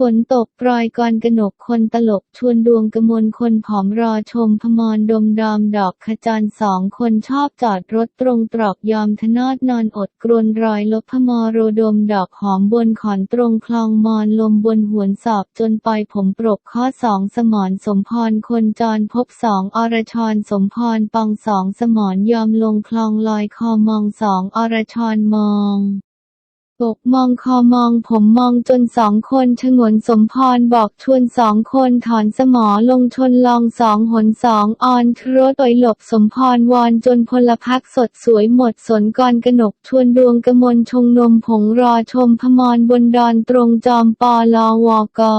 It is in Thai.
ฝนตกปรอยกรกนกคนตลกชวนดวงกมลคนผอมรอชมพมรดมดอมดอกขจรสองคนชอบจอดรถตรงตรอกยอมทนอดนอนอดกรวนรอยลบพมรโรดมดอกหอมบนขอนตรงคลองมอนลมบนหวนสอบจนปล่อยผมปรกข้อสองสมรสมพรคนจรพบสองอรชรสมพรปองสองสมรยอมลงคลองลอยคอมองสองอรชรมอง ตกมองคอมองผมมองจนสองคนชงนสมพรบอกชวนสองคนถอนสมอลงชนลองสองหนสองออนทรตอยหลบสมพรวอนจนพลพักสดสวยหมดสนกรกนกชวนดวงกมลชงนมผงรอชมพมรบนดอนตรงจอมปอลอวอกอ